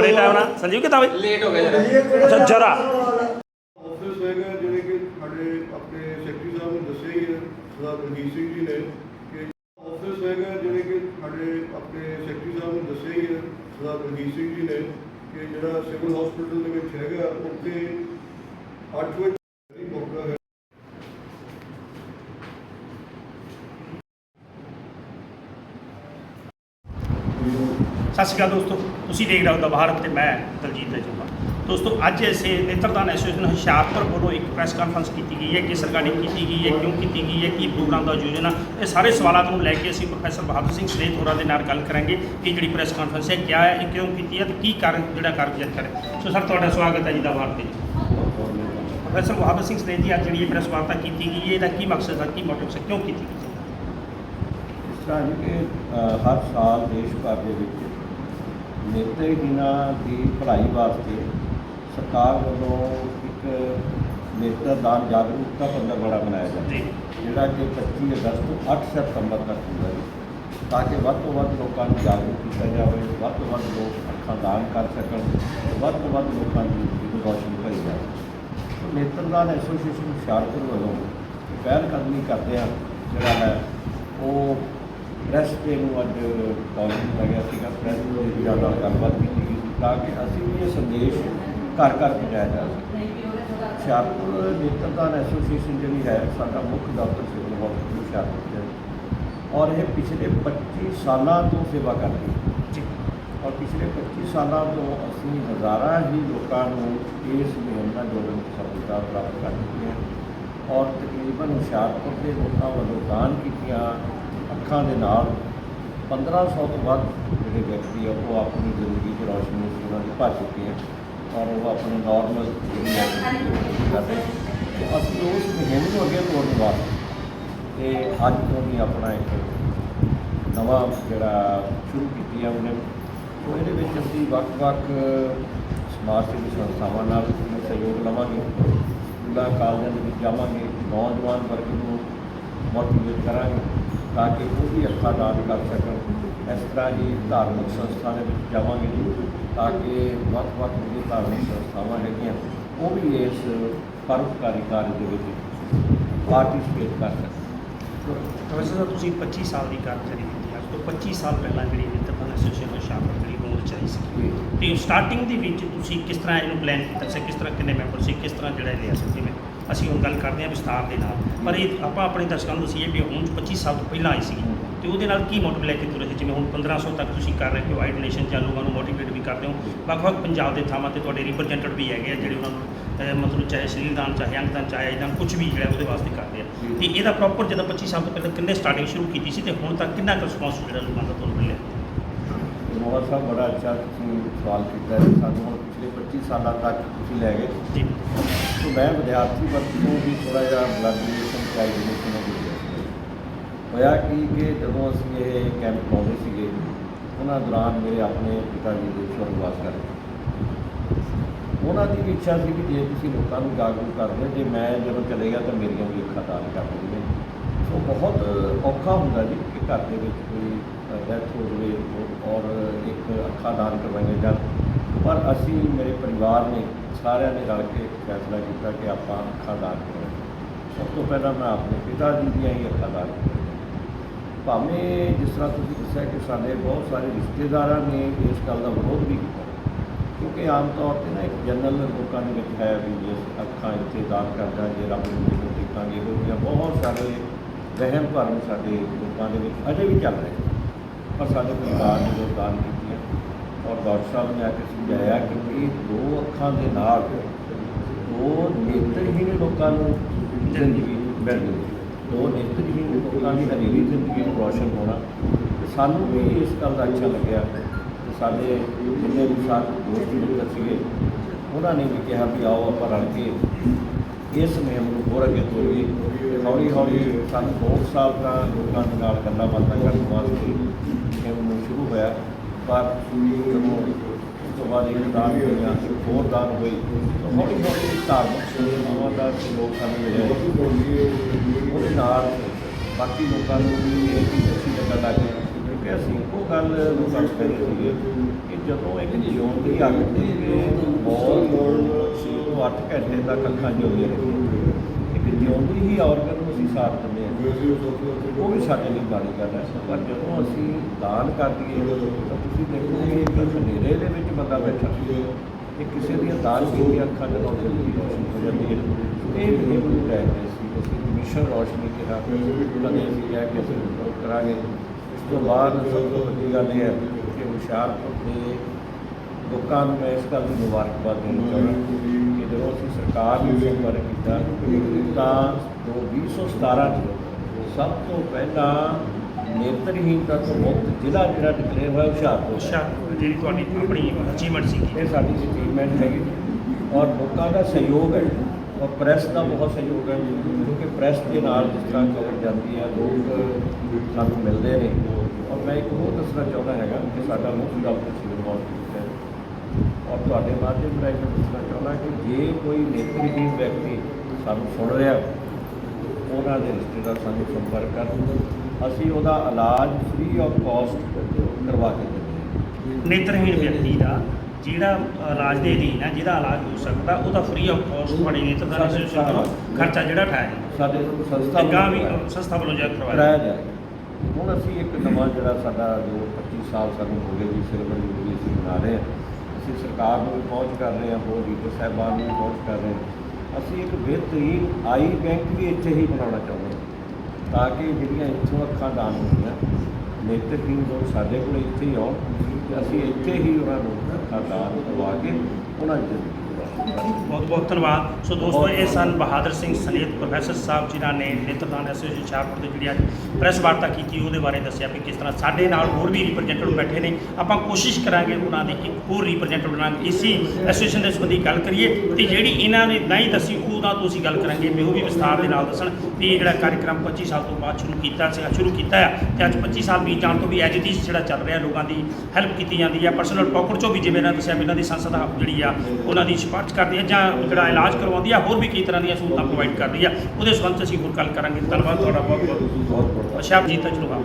ਬੜੇ ਟਾਈਮ ਨਾਲ। ਸੰਜੀਵ ਕਿੱਦਾਂ ਬਈ? ਲੇਟ ਹੋ ਗਿਆ ਜਰਾ। ਅੱਛਾ ਜਰਾ। ਆਫਿਸ ਹੈਗਾ ਜਿਹੜੇ ਕਿ ਸਾਡੇ ਆਪਣੇ ਸੈਕਟਰੀ ਸਾਹਿਬ ਨੂੰ ਦੱਸਿਆ ਹੀ ਹੈ ਸਰਦਾਰ ਰਣਜੀਤ ਸਿੰਘ ਜੀ ਨੇ ਕਿ ਆਫਿਸ ਹੈਗਾ ਜਿਹੜੇ ਕਿ ਸਾਡੇ ਆਪਣੇ ਸੈਕਟਰੀ ਸਾਹਿਬ ਨੂੰ ਦੱਸਿਆ ਹੀ ਹੈ ਸਰਦਾਰ ਰਣਜੀਤ ਸਿੰਘ ਜੀ ਨੇ ਕਿ ਜਿਹੜਾ ਸਿਵਲ ਹਸਪੀਟਲ ਦੇ ਵਿੱਚ ਹੈਗਾ ਉੱਥੇ 8 ਵਜੇ ਮੌਕਾ ਹੈ ਸਤਿ ਸ਼੍ਰੀ ਅਕਾਲ ਦੋਸਤੋ, ਤੁਸੀਂ ਦੇਖ ਰਹੇ ਹੋ ਦਾ ਭਾਰਤ ਤੇ ਮੈਂ ਦਲਜੀਤ ਰਜੂਆ ਦੋਸਤੋ, ਅੱਜ ਅਸੀਂ ਨੇਤਰਦਾਨ ਐਸੋਸੀਏਸ਼ਨ ਹੁਸ਼ਿਆਰਪੁਰ ਵੱਲੋਂ ਇੱਕ ਪ੍ਰੈਸ ਕਾਨਫਰੰਸ ਕੀਤੀ ਗਈ ਹੈ ਕਿ ਸਰਕਾਰੀ ਕੀਤੀ ਗਈ ਹੈ, ਕਿਉਂ ਕੀਤੀ ਗਈ ਹੈ, ਕੀ ਪ੍ਰੋਗਰਾਮ ਦਾ ਆਯੋਜਨ ਹੈ, ਇਹ ਸਾਰੇ ਸਵਾਲਾਂ ਨੂੰ ਲੈ ਕੇ ਅਸੀਂ ਪ੍ਰੋਫੈਸਰ ਬਹਾਦਰ ਸਿੰਘ ਸਲੇਤ ਹੋਰਾਂ ਦੇ ਨਾਲ ਗੱਲ ਕਰਾਂਗੇ ਕਿ ਜਿਹੜੀ ਪ੍ਰੈਸ ਕਾਨਫਰੰਸ ਹੈ, ਕਿਆ ਹੈ, ਇਹ ਕਿਉਂ ਕੀਤੀ ਹੈ ਤੇ ਕੀ ਕਾਰਨ, ਜਿਹੜਾ ਕਾਰਨ ਕਰੇ ਸੋ ਸਰ, ਤੁਹਾਡਾ ਸਵਾਗਤ ਹੈ ਜੀ ਦਾ ਭਾਰਤ ਤੇ ਪ੍ਰੋਫੈਸਰ ਬਹਾਦਰ ਸਿੰਘ ਸਲੇਤ ਜੀ, ਅੱਜ ਜਿਹੜੀ ਇਹ ਪ੍ਰੈਸ ਵਾਰਤਾ ਕੀਤੀ ਗਈ ਹੈ, ਇਹਦਾ ਕੀ ਮਕਸਦ ਹੈ, ਕੀ ਮੋਟਿਵ ਹੈ, ਕਿਉਂ ਕੀਤੀ ਗਈ ਇਸ ਤਰ੍ਹਾਂ ਕਿ ਹਰ ਸਾਲ ਦੇਸ਼ ਭਰ ਦੇ ਵਿੱਚ ਨੇਤਰਹੀਣਾਂ ਦੀ ਭਲਾਈ ਵਾਸਤੇ ਸਰਕਾਰ ਵੱਲੋਂ ਇੱਕ ਨੇਤਰਦਾਨ ਜਾਗਰੂਕਤਾ ਪੰਦਰਵਾੜਾ ਮਨਾਇਆ ਜਾਂਦਾ ਜੀ। ਹੈ ਜਿਹੜਾ ਕਿ 25 ਅਗਸਤ ਤੋਂ 8 ਸਤੰਬਰ ਤੱਕ ਹੁੰਦਾ ਹੈ ਤਾਂ ਕਿ ਵੱਧ ਤੋਂ ਵੱਧ ਲੋਕਾਂ ਨੂੰ ਜਾਗਰੂਕ ਕੀਤਾ ਜਾਵੇ ਵੱਧ ਤੋਂ ਵੱਧ ਲੋਕ ਅੱਖਾਂ ਦਾਨ ਕਰ ਸਕਣ ਵੱਧ ਤੋਂ ਵੱਧ ਲੋਕਾਂ ਦੀ ਜ਼ਿੰਦਗੀ ਰੋਸ਼ਨ ਕਰੀ ਜਾਵੇ। ਨੇਤਰਦਾਨ ਐਸੋਸੀਏਸ਼ਨ ਹੁਸ਼ਿਆਰਪੁਰ ਵੱਲੋਂ ਪਹਿਲ ਕਦਮੀ ਕਰਦੇ ਆ ਜਿਹੜਾ ਹੈ ਉਹ ਪ੍ਰੈਸ ਦੇ ਨੂੰ ਅੱਜ ਕਾਲਜ ਲੱਗਿਆ ਸੀਗਾ ਪ੍ਰੈਸ ਦੇ ਜ਼ਿਆਦਾ ਗੱਲਬਾਤ ਕੀਤੀ ਗਈ ਸੀ ਤਾਂ ਕਿ ਅਸੀਂ ਵੀ ਇਹ ਸੰਦੇਸ਼ ਘਰ ਘਰ ਪਹੁੰਚਾਇਆ ਜਾ ਸਕੇ। ਹੁਸ਼ਿਆਰਪੁਰ ਨੇਤਰਦਾਨ ਐਸੋਸੀਏਸ਼ਨ ਜਿਹੜੀ ਹੈ ਸਾਡਾ ਮੁੱਖ ਦਫ਼ਤਰ ਸਿਵਲ ਹਸਪਤਾਲ ਹੁਸ਼ਿਆਰਪੁਰ ਹੈ ਔਰ ਇਹ ਪਿਛਲੇ 25 ਸਾਲਾਂ ਤੋਂ ਸੇਵਾ ਕਰ ਰਹੀ ਜੀ। ਔਰ ਪਿਛਲੇ 25 ਸਾਲਾਂ ਤੋਂ ਅਸੀਂ ਹਜ਼ਾਰਾਂ ਹੀ ਲੋਕਾਂ ਨੂੰ ਇਸ ਮੁਹਿੰਮ ਨਾਲ ਜੋੜਨ ਦੀ ਸਫਲਤਾ ਪ੍ਰਾਪਤ ਕਰ ਚੁੱਕੇ ਹਾਂ। ਔਰ ਤਕਰੀਬਨ ਹੁਸ਼ਿਆਰਪੁਰ ਦੇ ਲੋਕਾਂ ਵੱਲੋਂ ਦਾਨ ਕੀਤੀਆਂ ਅੱਖਾਂ ਦੇ ਨਾਲ 1500 ਤੋਂ ਵੱਧ ਜਿਹੜੇ ਵਿਅਕਤੀ ਆ, ਉਹ ਆਪਣੀ ਜ਼ਿੰਦਗੀ ਦੀ ਰੌਸ਼ਨੀ ਸੀ ਉਹਨਾਂ ਦੀ ਭਰ ਚੁੱਕੇ ਆ ਔਰ ਉਹ ਆਪਣੇ ਨਾਰਮਲ ਜਿਹੜੀ ਹੈ ਅਸੀਂ ਉਸ ਮੁਹਿੰਮ ਨੂੰ ਅੱਗੇ ਤੋਰਨ ਵਾਸਤੇ ਤੇ ਅੱਜ ਤੋਂ ਵੀ ਆਪਣਾ ਇੱਕ ਨਵਾਂ ਜਿਹੜਾ ਸ਼ੁਰੂ ਕੀਤੀ ਹੈ ਉਹਨੇ। ਉਹ ਇਹਦੇ ਵਿੱਚ ਅਸੀਂ ਵੱਖ-ਵੱਖ ਸਮਾਜ ਸੇਵੀ ਸੰਸਥਾਵਾਂ ਨਾਲ ਵੀ ਸਹਿਯੋਗ ਲਵਾਂਗੇ। ਸਕੂਲਾਂ, ਕਾਲਜਾਂ ਦੇ ਵਿੱਚ ਜਾਵਾਂਗੇ। ਨੌਜਵਾਨ ਵਰਗ ਨੂੰ ਮੋਟੀਵੇਟ ਕਰਾਂਗੇ। ਤਾਂ ਕਿ ਉਹ ਵੀ ਅੱਖਾਂ ਦਾਨ ਕਰ ਸਕਣ। ਇਸ ਤਰ੍ਹਾਂ ਹੀ ਧਾਰਮਿਕ ਸੰਸਥਾ ਦੇ ਵਿੱਚ ਜਾਵਾਂਗੇ ਤਾਂ ਕਿ ਵੱਖ-ਵੱਖ ਜਿਹੜੀ ਧਾਰਮਿਕ ਸੰਸਥਾਵਾਂ ਹੈਗੀਆਂ ਉਹ ਵੀ ਇਸ ਪਰਉਪਕਾਰੀ ਕਾਰਜ ਦੇ ਵਿੱਚ ਪਾਰਟਿਸਿਪੇਟ ਕਰ ਸਕਣ। ਪ੍ਰੋਫੈਸਰ ਸਾਹਿਬ ਤੁਸੀਂ 25 ਸਾਲ ਦੀ ਕਾਰਗੁਜ਼ਾਰੀ ਕੀਤੀ ਅੱਜ ਤੋਂ 25 ਸਾਲ ਪਹਿਲਾਂ ਜਿਹੜੀ ਨੇਤਰਦਾਨ ਐਸੋਸੀਏਸ਼ਨ ਹੁਸ਼ਿਆਰਪੁਰ ਜਿਹੜੀ ਹੋਂਦ ਚ ਆਈ ਸੀ। ਤੇ ਸਟਾਰਟਿੰਗ ਦੇ ਵਿੱਚ ਤੁਸੀਂ ਕਿਸ ਤਰ੍ਹਾਂ ਇਹਨੂੰ ਪਲਾਨ ਕੀਤਾ ਸੀ? ਕਿਸ ਤਰ੍ਹਾਂ ਕਿੰਨੇ ਮੈਂਬਰ ਸੀ? ਕਿਸ ਤਰ੍ਹਾਂ ਜਿਹੜਾ ਇਹ ਲਿਆ ਸੀ? ਜਿਵੇਂ ਅਸੀਂ ਹੁਣ ਗੱਲ ਕਰਦੇ ਹਾਂ ਵਿਸਤਾਰ ਦੇ ਨਾਲ। ਪਰ ਇਹ ਆਪਾਂ ਆਪਣੇ ਦਰਸ਼ਕਾਂ ਨੂੰ ਦੱਸੀਏ ਵੀ ਹੁਣ 25 ਸਾਲ ਤੋਂ ਪਹਿਲਾਂ ਆਈ ਸੀ ਤੇ ਉਹਦੇ ਨਾਲ ਕੀ ਮੋਟਿਵ ਲੈ ਕੇ ਤੁਰੇ ਸੀ? ਜਿਵੇਂ ਹੁਣ 1500 ਤੱਕ ਤੁਸੀਂ ਕਰ ਰਹੇ ਹੋ ਆਈਡ ਨੇਸ਼ਨ ਜਾਂ ਲੋਕਾਂ ਨੂੰ ਮੋਟੀਵੇਟ ਵੀ ਕਰਦੇ ਹੋ। ਵੱਖ-ਵੱਖ ਪੰਜਾਬ ਦੇ ਥਾਵਾਂ ਤੇ ਤੁਹਾਡੇ ਰਿਪਰੈਜ਼ੈਂਟੇਟਿਵ ਵੀ ਹੈਗੇ ਆ, ਜਿਹੜੇ ਉਹਨਾਂ ਨੂੰ ਮਤਲਬ ਚਾਹੇ ਸਰੀਰਦਾਨ ਚਾਹੇ ਅੰਗਦਾਨ, ਚਾਹੇ ਜਾਂ ਕੁਝ ਵੀ ਜਿਹੜਾ ਉਹਦੇ ਵਾਸਤੇ ਕਰਦੇ ਆ। ਤੇ ਇਹਦਾ ਪ੍ਰੋਪਰ ਜਦੋਂ 25 ਸਾਲ ਤੋਂ ਪਹਿਲਾਂ ਕਿੰਨੇ ਸਟਾਰਟਿੰਗ ਸ਼ੁਰੂ ਕੀਤੀ ਸੀ ਤੇ ਹੁਣ ਤੱਕ ਕਿੰਨਾ ਕੁ ਰਿਸਪੌਂਸ ਜਿਹੜਾ ਲੋਕਾਂ ਦਾ ਤੁਹਾਨੂੰ ਮਿਲਿਆ? ਮੋਹਰ ਸਾਹਿਬ, ਬੜਾ ਅੱਛਾ ਤੁਸੀਂ ਸਵਾਲ ਕੀਤਾ ਹੈ। ਸਾਨੂੰ ਪਿਛਲੇ 25 ਸਾਲਾਂ ਤੱਕ ਤੁਸੀਂ ਲੈ ਗਏ ਜੀ ਸੋ ਮੈਂ ਵਿਦਿਆਰਥੀ ਵਕਤ ਤੋਂ ਵੀ ਥੋੜਾ ਜਿਹਾ ਬਲੱਡ ਡੋਨੇਸ਼ਨ ਚਾਹੀ ਡੋਨੇਸ਼ਨ ਹੋ ਗਈ ਹੋਇਆ ਕੀ ਕਿ ਜਦੋਂ ਅਸੀਂ ਇਹ ਕੈਂਪ ਲਾਉਂਦੇ ਸੀਗੇ ਉਹਨਾਂ ਦੌਰਾਨ ਮੇਰੇ ਆਪਣੇ ਪਿਤਾ ਜੀ ਦੇ ਸਵਰਗਵਾਸ ਕਰ ਗਏ ਉਹਨਾਂ ਦੀ ਵੀ ਇੱਛਾ ਸੀ ਕਿ ਜੇ ਤੁਸੀਂ ਲੋਕਾਂ ਨੂੰ ਜਾਗਰੂਕ ਕਰਦੇ ਹੋ ਜੇ ਮੈਂ ਜਦੋਂ ਚਲੇ ਗਿਆ ਤਾਂ ਮੇਰੀਆਂ ਵੀ ਅੱਖਾਂ ਦਾਨ ਕਰ ਦੇਣਗੇ ਸੋ ਬਹੁਤ ਔਖਾ ਹੁੰਦਾ ਜੀ ਕਿ ਘਰ ਦੇ ਵਿੱਚ ਕੋਈ ਡੈਥ ਹੋ ਜਾਵੇ ਔਰ ਇੱਕ ਅੱਖਾਂ ਦਾਨ ਕਰਵਾਈਆਂ ਜਾਣ ਪਰ ਅਸੀਂ, ਮੇਰੇ ਪਰਿਵਾਰ ਨੇ ਸਾਰਿਆਂ ਨੇ ਰਲ ਕੇ ਫੈਸਲਾ ਕੀਤਾ ਕਿ ਆਪਾਂ ਅੱਖਾਂ ਦਾਨ ਕਰਾਂਗੇ ਸਭ ਤੋਂ ਪਹਿਲਾਂ ਮੈਂ ਆਪਣੇ ਪਿਤਾ ਜੀ ਦੀਆਂ ਹੀ ਅੱਖਾਂ ਦਾਨ ਕਰਾਂਗਾ ਭਾਵੇਂ ਜਿਸ ਤਰ੍ਹਾਂ ਤੁਸੀਂ ਦੱਸਿਆ ਕਿ ਸਾਡੇ ਬਹੁਤ ਸਾਰੇ ਰਿਸ਼ਤੇਦਾਰਾਂ ਨੇ ਇਸ ਗੱਲ ਦਾ ਵਿਰੋਧ ਵੀ ਕੀਤਾ, ਕਿਉਂਕਿ ਆਮ ਤੌਰ ਤੇ ਨਾ ਇੱਕ ਜਨਰਲ ਲੋਕਾਂ ਦੇ ਵਿੱਚ ਹੈ ਵੀ ਜੇ ਅੱਖਾਂ ਇੱਥੇ ਦਾਨ ਕਰਦਾ, ਜੇ ਰੱਬ ਨੂੰ ਦੇਖੋ ਦੇਖਾਂਗੇ, ਇਹੋ ਜਿਹੀਆਂ ਬਹੁਤ ਸਾਰੇ ਵਹਿਮ ਭਰਮ ਸਾਡੇ ਲੋਕਾਂ ਦੇ ਵਿੱਚ ਅਜੇ ਵੀ ਚੱਲ ਰਹੇ ਪਰ ਸਾਡੇ ਪਰਿਵਾਰ ਨੇ ਜੋ ਦਾਨ ਕੀਤੀਆਂ ਔਰ ਡਾਕਟਰ ਸਾਹਿਬ ਨੇ ਆ ਕੇ ਸਮਝਾਇਆ ਕਿ ਇਹ ਦੋ ਅੱਖਾਂ ਦੇ ਨਾਲ ਦੋ ਨੇਤਰਹੀਣ ਲੋਕਾਂ ਨੂੰ ਜ਼ਿੰਦਗੀ ਮਿਲ ਗਈ ਦੋ ਨੇਤਰਹੀਣ ਲੋਕਾਂ ਦੀ ਹਨੇਰੀ ਜ਼ਿੰਦਗੀ ਨੂੰ ਰੋਸ਼ਨ ਹੋਣਾ। ਤੇ ਸਾਨੂੰ ਵੀ ਇਸ ਗੱਲ ਦਾ ਅੱਛਾ ਲੱਗਿਆ। ਸਾਡੇ ਜਿੰਨੇ ਵੀ ਸਾਥ ਦੋਸਤ ਮਿੱਤਰ ਸੀਗੇ, ਉਹਨਾਂ ਨੇ ਵੀ ਕਿਹਾ ਵੀ ਆਓ ਆਪਾਂ ਰਲ ਕੇ ਇਸ ਮੁਹਿੰਮ ਨੂੰ ਹੋਰ ਅੱਗੇ ਤੋਰੀਏ। ਤੇ ਹੌਲੀ ਹੌਲੀ ਸਾਨੂੰ ਦੋ ਕੁ ਦਾ ਲੋਕਾਂ ਦੇ ਨਾਲ ਗੱਲਾਂ ਬਾਤਾਂ ਕਰਨ ਵਾਸਤੇ ਮੁਹਿੰਮ ਨੂੰ ਸ਼ੁਰੂ ਹੋਇਆ। ਪਰ ਜਦੋਂ ਉਸ ਤੋਂ ਬਾਅਦ ਇੱਕ ਦਾਨ ਹੋਇਆ ਇੱਕ ਹੋਰ ਦਾਨ ਹੋਈ। ਹੌਲੀ ਹੌਲੀ ਧਾਰਮਿਕ ਸੰਸਥਾਵਾਂ ਦਾ ਸਹਿਯੋਗ ਸਾਨੂੰ ਮਿਲਿਆ ਉਹਦੇ ਨਾਲ ਬਾਕੀ ਲੋਕਾਂ ਨੂੰ ਵੀ ਇਹ ਚੀਜ਼ ਅੱਛੀ ਲੱਗਣ ਲੱਗ ਗਈ ਕਿਉਂਕਿ ਅਸੀਂ ਉਹ ਗੱਲ ਨੂੰ ਗੱਲ ਕਰ ਸੀਗੇ ਕਿ ਜਦੋਂ ਇੱਕ ਜਿਉਣ ਦੀ ਅੱਗ ਤੇ ਬਹੁਤ ਛੇ ਤੋਂ 8 ਘੰਟੇ ਤੱਕ ਅੱਖਾਂ ਜੋੜੀਆਂ ਰਹਿੰਦੀਆਂ ਇੱਕ ਜਿਉਂਦੀ ਹੀ ਔਰਤ ਨੂੰ ਅਸੀਂ ਸਾਥ ਦਿੰਦੇ ਹਾਂ। ਉਹ ਵੀ ਸਾਡੇ ਲਈ ਮਾੜੀ ਗੱਲ ਹੈ ਪਰ ਜਦੋਂ ਅਸੀਂ ਦਾਨ ਕਰ ਦਈਏ ਤਾਂ ਤੁਸੀਂ ਦੇਖੋਗੇ ਕਿ ਹਨੇਰੇ ਦੇ ਵਿੱਚ ਬੰਦਾ ਬੈਠਾ। ਇਹ ਕਿਸੇ ਦੀਆਂ ਦਾਨ ਕੀਤੀਆਂ ਅੱਖਾਂ ਦੇ ਨਾਲ ਜਲਦੀ ਰੋਸ਼ਨੀ ਹੋ ਜਾਂਦੀ ਹੈ। ਇਹ ਵੀ ਰਹਿ ਗਏ ਸੀ। ਅਸੀਂ ਮਿਸ਼ਨ ਰੋਸ਼ਨੀ ਕਿਹਾ ਕਦੇ ਅਸੀਂ ਕਿਹਾ ਕਿ ਅਸੀਂ ਉਹ ਕਰਾਂਗੇ। ਇਸ ਤੋਂ ਬਾਅਦ ਸਭ ਤੋਂ ਵੱਡੀ ਗੱਲ ਇਹ ਹੈ ਕਿ ਹੁਸ਼ਿਆਰਪੁਰ ਦੇ ਲੋਕਾਂ ਨੂੰ ਮੈਂ ਇਸ ਗੱਲ ਦੀ ਮੁਬਾਰਕਬਾਦ ਦੇਣੀ ਚਾਹੁੰਦਾ। ਸਰਕਾਰ ਨੂੰ ਸੰਪਰਕ ਕੀਤਾ ਤਾਂ ਜੋ 2017 ਚ ਸਭ ਤੋਂ ਪਹਿਲਾਂ ਨੇਤਰਹੀਨਤਾ ਤੋਂ ਮੁਕਤ ਜ਼ਿਲ੍ਹਾ ਜਿਹੜਾ ਡਿਕਲੇਅਰ ਹੋਇਆ ਹੁਸ਼ਿਆਰਪੁਰ ਹੈ। ਅੱਛਾ ਜਿਹੜੀ ਤੁਹਾਡੀ ਆਪਣੀ ਅਚੀਵਮੈਂਟ ਸੀ ਇਹ ਸਾਡੀ ਅਚੀਵਮੈਂਟ ਹੈਗੀ। ਔਰ ਲੋਕਾਂ ਦਾ ਸਹਿਯੋਗ ਹੈ ਔਰ ਪ੍ਰੈਸ ਦਾ ਬਹੁਤ ਸਹਿਯੋਗ ਹੈ ਕਿਉਂਕਿ ਪ੍ਰੈਸ ਦੇ ਨਾਲ ਜਿਸ ਤਰ੍ਹਾਂ ਖਬਰ ਜਾਂਦੀ ਹੈ ਲੋਕ ਸਾਨੂੰ ਮਿਲਦੇ ਨੇ। ਔਰ ਮੈਂ ਇੱਕ ਹੋਰ ਦੱਸਣਾ ਚਾਹੁੰਦਾ ਹੈਗਾ ਕਿ ਸਾਡਾ ਮੁੱਖ ਡਾਕਟਰ ਹਸਪੀਟਲ ਹੈ। ਔਰ ਤੁਹਾਡੇ ਮਾਧਿਅਮ ਰਾਹੀਂ ਮੈਂ ਦੱਸਣਾ ਚਾਹੁੰਦਾ ਕਿ ਜੇ ਕੋਈ ਨੇਤਰਹੀਨ ਵਿਅਕਤੀ ਸਾਨੂੰ ਸੁਣ ਰਿਹਾ ਉਹਨਾਂ ਦੇ ਰਿਸ਼ਤੇਦਾਰ ਸਾਨੂੰ ਸੰਪਰਕ ਕਰਨ ਅਸੀਂ ਉਹਦਾ ਇਲਾਜ ਫ੍ਰੀ ਆਫ ਕਾਸਟ ਕਰਵਾ ਕੇ ਦਿੰਦੇ ਹਾਂ। ਨੇਤਰਹੀਣ ਵਿਅਕਤੀ ਦਾ ਜਿਹੜਾ ਇਲਾਜ ਦੇ ਅਧੀਨ ਹੈ ਜਿਹਦਾ ਇਲਾਜ ਹੋ ਸਕਦਾ ਉਹਦਾ ਫ੍ਰੀ ਆਫ ਕਾਸਟ ਤੁਹਾਡੀ ਸਾਡੇ ਐਸੋਸੀਏਸ਼ਨ ਵੱਲੋਂ ਖਰਚਾ ਜਿਹੜਾ ਉਠਾਇਆ ਸਾਡੇ ਸੰਸਥਾ ਗਾਂ ਵੀ ਵੱਲੋਂ ਸੰਸਥਾ ਵੱਲੋਂ ਜਿਹੜਾ ਕਰਵਾਇਆ। ਕਰਾਇਆ ਜਾਏ ਹੁਣ ਅਸੀਂ ਇੱਕ ਨਵਾਂ ਜਿਹੜਾ ਸਾਡਾ ਜੋ 25 ਸਾਲ ਸਾਨੂੰ ਹੋ ਗਏ ਜੀ ਸਿਲਵਰ ਜੁਬਲੀ ਅਸੀਂ ਮਨਾ ਰਹੇ ਹਾਂ। ਅਸੀਂ ਸਰਕਾਰ ਨੂੰ ਵੀ ਪਹੁੰਚ ਕਰ ਰਹੇ ਹਾਂ, ਹੋਰ ਲੀਡਰ ਸਾਹਿਬਾਨ ਨੂੰ ਵੀ ਪਹੁੰਚ ਕਰ ਰਹੇ ਹਾਂ। ਅਸੀਂ ਇੱਕ ਬਿਹਤਰੀਨ ਆਈ ਬੈਂਕ ਵੀ ਇੱਥੇ ਹੀ ਬਣਾਉਣਾ ਚਾਹੁੰਦੇ ਹਾਂ, ਤਾਂ ਕਿ ਜਿਹੜੀਆਂ ਇੱਥੋਂ ਅੱਖਾਂ ਦਾਨ ਹੁੰਦੀਆਂ ਨੇਤਰਹੀਨ ਲੋਕ ਸਾਡੇ ਕੋਲ ਇੱਥੇ ਹੀ ਆਉਣ, ਅਸੀਂ ਇੱਥੇ ਹੀ ਉਹਨਾਂ ਨੂੰ ਅੱਖਾਂ ਦਾਨ ਕਰਵਾ ਕੇ ਉਹਨਾਂ ਦੀ ਬਹੁਤ ਬਹੁਤ ਧੰਨਵਾਦ। ਸੋ ਦੋਸਤੋ, ਇਹ ਸਨ ਬਹਾਦਰ ਸਿੰਘ ਸਨੇਤ ਪ੍ਰੋਫੈਸਰ ਸਾਹਿਬ ਜਿਨ੍ਹਾਂ ਨੇ ਨੇਤਰਦਾਨ ਐਸੋਸੀਏਸ਼ਨ ਹੁਸ਼ਿਆਰਪੁਰ ਦੇ ਜਿਹੜੀ ਅੱਜ ਪ੍ਰੈਸ ਵਾਰਤਾ ਕੀਤੀ, ਉਹਦੇ ਬਾਰੇ ਦੱਸਿਆ ਵੀ ਕਿਸ ਤਰ੍ਹਾਂ ਸਾਡੇ ਨਾਲ ਹੋਰ ਵੀ ਰਿਪਰੈਜ਼ੈਂਟੇਟਿਵ ਬੈਠੇ ਨੇ। ਆਪਾਂ ਕੋਸ਼ਿਸ਼ ਕਰਾਂਗੇ ਉਹਨਾਂ ਦੇ ਇੱਕ ਹੋਰ ਰਿਪਰੈਜ਼ੈਂਟੇਟਿਵ ਨਾਲ ਇਸੀ ਐਸੋਸੀਏਸ਼ਨ ਦੇ ਸੰਬੰਧੀ ਗੱਲ ਕਰੀਏ ਤੇ ਜਿਹੜੀ ਇਹਨਾਂ ਨੇ ਨਹੀਂ ਦੱਸੀ, ਉਹਦਾ ਤੋਂ ਅਸੀਂ ਗੱਲ ਕਰਾਂਗੇ। ਵੀ ਉਹ ਵੀ ਵਿਸਥਾਰ ਦੇ ਨਾਲ ਦੱਸਣ। ਵੀ ਇਹ ਜਿਹੜਾ ਕਾਰਜਕ੍ਰਮ 25 ਸਾਲ ਤੋਂ ਬਾਅਦ ਸ਼ੁਰੂ ਕੀਤਾ ਸੀ ਸ਼ੁਰੂ ਕੀਤਾ ਹੈ ਤੇ ਅੱਜ 25 ਸਾਲ ਬੀਤ ਜਾਣ ਤੋਂ ਵੀ ਐਜ ਦੀ ਜਿਹੜਾ ਚੱਲ ਰਿਹਾ ਲੋਕਾਂ ਦੀ ਹੈਲਪ ਕੀਤੀ ਜਾਂਦੀ ਹੈ। ਪਰਸਨਲ ਪੋਕਟ ਚੋਂ ਵੀ ਜਿਵੇਂ ਇਹਨਾਂ ਦੱਸਿਆ ਵੀ ਇਹਨਾਂ ਦੀ ਸੰਸਥਾ ਜਿਹੜੀ ਆ ਉਹਨਾਂ ਦੀ ਸਿਫਾਰਿਸ਼ ਕਰਦੀ ਹੈ ਜਾਂ ਜਿਹੜਾ ਇਲਾਜ ਕਰਵਾਉਂਦੀ ਆ ਹੋਰ ਵੀ ਕਈ ਤਰ੍ਹਾਂ ਦੀਆਂ ਸਹੂਲਤਾਂ ਪ੍ਰੋਵਾਈਡ ਕਰਦੀ ਆ। ਉਹਦੇ ਸੰਬੰਧ ਅਸੀਂ ਹੋਰ ਗੱਲ ਕਰਾਂਗੇ। ਧੰਨਵਾਦ ਤੁਹਾਡਾ ਬਹੁਤ ਬਹੁਤ ਬਹੁਤ ਬਹੁਤ ਅਸ਼ਾਪ ਜੀ ਤਜਰਬਾ